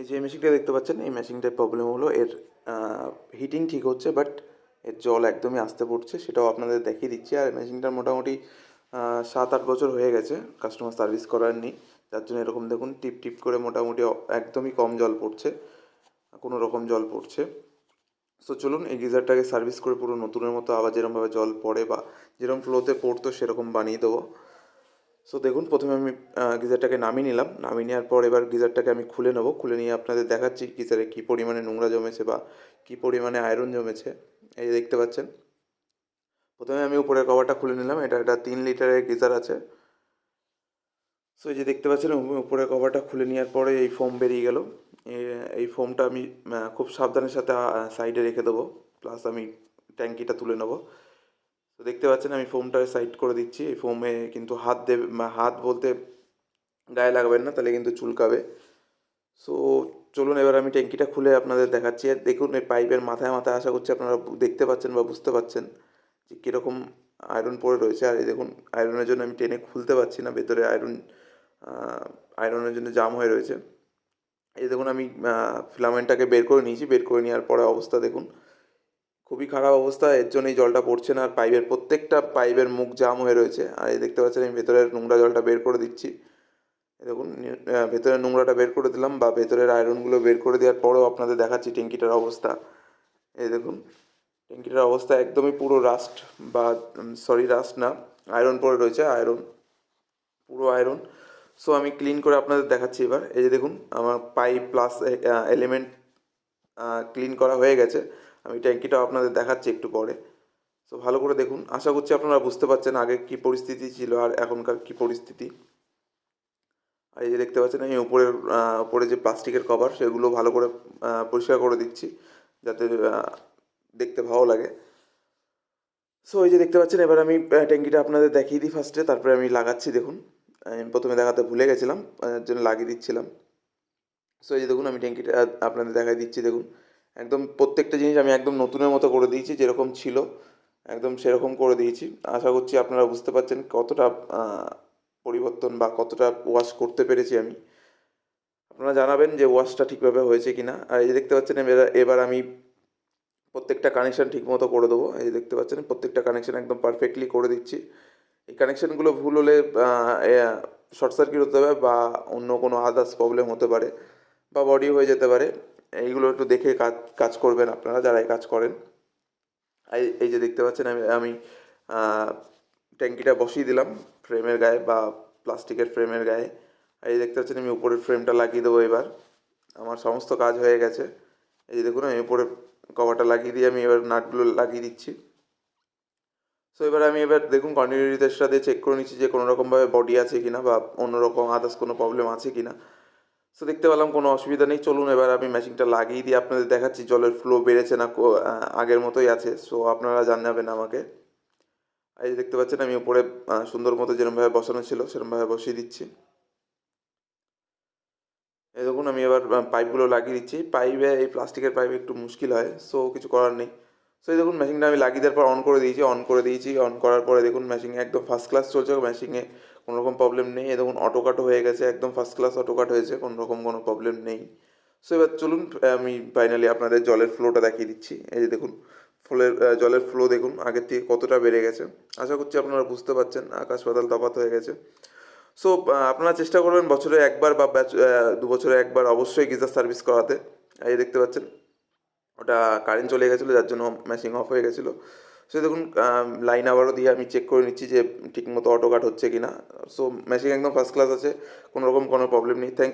এই যে মেশিনটা দেখতে পাচ্ছেন, এই মেশিনটার প্রবলেম হলো, এর হিটিং ঠিক হচ্ছে বাট এর জল একদমই আসতে পড়ছে, সেটাও আপনাদের দেখিয়ে দিচ্ছি। আর মেশিনটার মোটামুটি সাত আট বছর হয়ে গেছে কাস্টমার সার্ভিস করার নেই, যার জন্য এরকম দেখুন, টিপ টিপ করে মোটামুটি একদমই কম জল পড়ছে, কোনো রকম জল পড়ছে। সো চলুন এই গিজারটাকে সার্ভিস করে পুরো নতুনের মতো আবার যেরকমভাবে জল পড়ে বা যেরকম ফ্লোতে পড়তো, সেরকম বানিয়ে দেবো। সো দেখুন, প্রথমে আমি গিজারটাকে নামিয়ে নিলাম। নামিয়ে নেওয়ার পর এবার গিজারটাকে আমি খুলে নেব। খুলে নিয়ে আপনাদের দেখাচ্ছি গিজারে কী পরিমাণে নোংরা জমেছে বা কী পরিমাণে আয়রন জমেছে। এই দেখতে পাচ্ছেন। প্রথমে আমি উপরের কভারটা খুলে নিলাম। এটা একটা তিন লিটারের গিজার আছে। সো এই যে দেখতে পাচ্ছেন উপরের কভারটা খুলে নেওয়ার পরে এই ফোম বেরিয়ে গেল। এই ফোমটা আমি খুব সাবধানের সাথে সাইডে রেখে দেবো। প্লাস আমি ট্যাঙ্কিটা তুলে নেব। তো দেখতে পাচ্ছেন আমি ফোমটা সাইড করে দিচ্ছি। এই ফোমে কিন্তু হাত দেবে হাত বলতে গায়ে লাগাবেন না, তাহলে কিন্তু চুলকাবে। সো চলুন এবার আমি ট্যাঙ্কিটা খুলে আপনাদের দেখাচ্ছি। আর দেখুন, এই পাইপের মাথায় মাথায় আশা করছি আপনারা দেখতে পাচ্ছেন বা বুঝতে পাচ্ছেন যে কীরকম আয়রন পড়ে রয়েছে। আর এই দেখুন আয়রনের জন্য আমি টেনে খুলতে পারছি না, ভেতরে আয়রন আয়রনের জন্য জাম হয়ে রয়েছে। এই দেখুন, আমি ফিলামেন্টটাকে বের করে নিয়েছি। বের করে নেওয়ার পরে অবস্থা দেখুন। খুবই খারাপ অবস্থা, এর জন্যই জলটা পড়ছে না, আর পাইপের প্রত্যেকটা পাইপের মুখ জাম হয়ে রয়েছে। আর এই দেখতে পাচ্ছেন, আমি ভেতরের নোংরা জলটা বের করে দিচ্ছি। দেখুন ভেতরের নোংরাটা বের করে দিলাম বা ভেতরের আয়রনগুলো বের করে দেওয়ার পরেও আপনাদের দেখাচ্ছি ট্যাঙ্কিটার অবস্থা। এই দেখুন, ট্যাঙ্কিটার অবস্থা একদমই পুরো রাস্ট বা সরি রাস্ট না, আয়রন পরে রয়েছে, আয়রন, পুরো আয়রন। সো, আমি ক্লিন করে আপনাদের দেখাচ্ছি এবার। এই যে দেখুন, আমার পাইপ প্লাস এলিমেন্ট ক্লিন করা হয়ে গেছে। আমি ট্যাঙ্কিটাও আপনাদের দেখাচ্ছি একটু পরে। সো ভালো করে দেখুন। আশা করছি আপনারা বুঝতে পারছেন আগে কি পরিস্থিতি ছিল আর এখনকার কি পরিস্থিতি। আর এই যে দেখতে পাচ্ছেন আমি উপরের উপরে যে প্লাস্টিকের কভার, সেগুলো ভালো করে পরিষ্কার করে দিচ্ছি, যাতে দেখতে ভালো লাগে। সো এই যে দেখতে পাচ্ছেন, এবার আমি ট্যাঙ্কিটা আপনাদের দেখিয়ে দিই ফার্স্টে তারপরে আমি লাগাচ্ছি, দেখুন। আমি প্রথমে দেখাতে ভুলে গেছিলাম জন্য লাগিয়ে দিচ্ছিলাম। সো এই যে দেখুন, আমি ট্যাঙ্কিটা আপনাদের দেখাই দিচ্ছি, দেখুন। একদম প্রত্যেকটা জিনিস আমি একদম নতুনের মতো করে দিয়েছি, যেরকম ছিল, একদম সেরকম করে দিয়েছি। আশা করছি আপনারা বুঝতে পারছেন কতটা পরিবর্তন বা কতটা ওয়াশ করতে পেরেছি আমি। আপনারা জানাবেন যে ওয়াশটা ঠিকভাবে হয়েছে কি না আর এই যে দেখতে পাচ্ছেন, এবার আমি প্রত্যেকটা কানেকশান ঠিক মতো করে দেবো। এই যে দেখতে পাচ্ছেন, প্রত্যেকটা কানেকশান একদম পারফেক্টলি করে দিচ্ছি। এই কানেকশানগুলো ভুল হলে শর্ট সার্কিট হতে পারে বা অন্য কোনো আদার্স প্রবলেম হতে পারে বা বডি হয়ে যেতে পারে। এইগুলো একটু দেখে কাজ কাজ করবেন আপনারা যারা এই কাজ করেন। এই যে দেখতে পাচ্ছেন, আমি আমি ট্যাঙ্কিটা বসিয়ে দিলাম ফ্রেমের গায়ে বা প্লাস্টিকের ফ্রেমের গায়ে। এই দেখতে পাচ্ছেন, আমি উপরের ফ্রেমটা লাগিয়ে দেবো এবার। আমার সমস্ত কাজ হয়ে গেছে। এই যে দেখুন, আমি উপরে কভারটা লাগিয়ে দিয়ে আমি এবার নাটগুলো লাগিয়ে দিচ্ছি। সো এবার আমি এবার দেখুন কন্টিনিউটি টেস্টটা দিয়ে চেক করে নিচ্ছি যে কোনো রকমভাবে বডি আছে কিনা বা অন্য রকম আদার্স কোনো প্রবলেম আছে কিনা। সো দেখতে পেলাম কোনো অসুবিধা নেই। চলুন, এবার আমি মেশিনটা লাগিয়ে দিয়ে আপনাদের দেখাচ্ছি, জলের ফ্লো বেড়েছে না আগের মতোই আছে। সো আপনারা জানাবেন আমাকে। এই দেখতে পাচ্ছেন, আমি উপরে সুন্দর মতো যেরমভাবে বসানো ছিল, সেরমভাবে বসিয়ে দিচ্ছি। এই দেখুন, আমি এবার পাইপগুলো লাগিয়ে দিচ্ছি। পাইপে এই প্লাস্টিকের পাইপে একটু মুশকিল হয়। সো কিছু করার নেই। সো এই দেখুন মেশিনটা আমি লাগিয়ে দেওয়ার পর অন করে দিয়েছি অন করে দিয়েছি। অন করার পরে দেখুন মেশিন একদম ফার্স্ট ক্লাস চলছে। মেশিনে কোনো রকম প্রবলেম নেই। এই দেখুন অটো কাটও হয়ে গেছে, একদম ফার্স্ট ক্লাস অটো কাট হয়েছে কোনো রকম কোনো প্রবলেম নেই। সো এবার চলুন, আমি ফাইনালি আপনাদের জলের ফ্লোটা দেখিয়ে দিচ্ছি। এই যে দেখুন, ফ্লোর জলের ফ্লো দেখুন, আগের থেকে কতটা বেড়ে গেছে। আশা করছি আপনারা বুঝতে পারছেন, আকাশ পাতাল তফাৎ হয়ে গেছে। সো আপনারা চেষ্টা করবেন বছরে একবার বা দু বছরে একবার অবশ্যই গিজার সার্ভিস করাতে। এই দেখতে পাচ্ছেন, ওটা কারেন্ট চলে গেছিল, যার জন্য মেশিন অফ হয়ে গেছিল। সো দেখুন লাইন আবারও দিয়ে আমি চেক করে নিচ্ছি যে ঠিকমতো অটো কাট হচ্ছে কি না সো মেশিন একদম ফার্স্ট ক্লাস আছে কোনো রকম কোনো প্রবলেম নেই। থ্যাংক